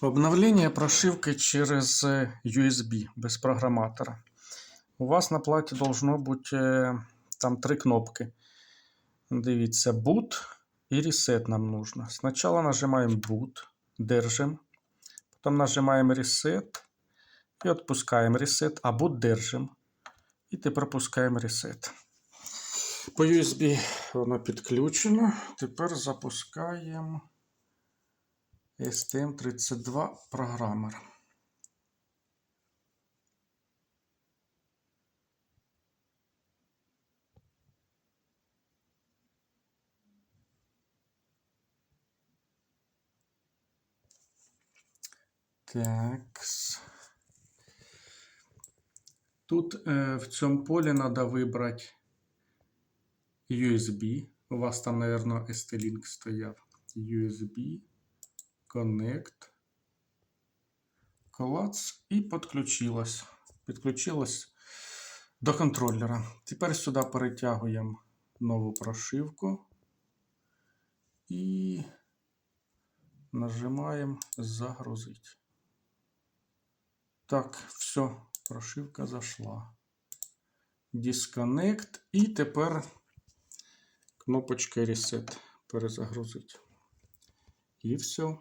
Обновление прошивки через е, USB без программатора. У вас на платі должно бути е, там три кнопки. Дивіться, boot і reset нам нужно. Спочатку нажимаємо boot, держим. Потім нажимаємо reset і відпускаємо reset, а boot держим. І тепер пускаємо reset. По USB воно підключено. Тепер запускаємо. STM32 програмер. Так. Тут е, в цьому полі треба вибрати USB. У вас там, мабуть, ST-Link стояв. USB. Connect. Клац і підключилось. Підключилось до контролера. Тепер сюди перетягуємо нову прошивку і нажимаємо загрузити. Так, все, прошивка зайшла. Disconnect і тепер кнопочка Reset перезагрузити. І все.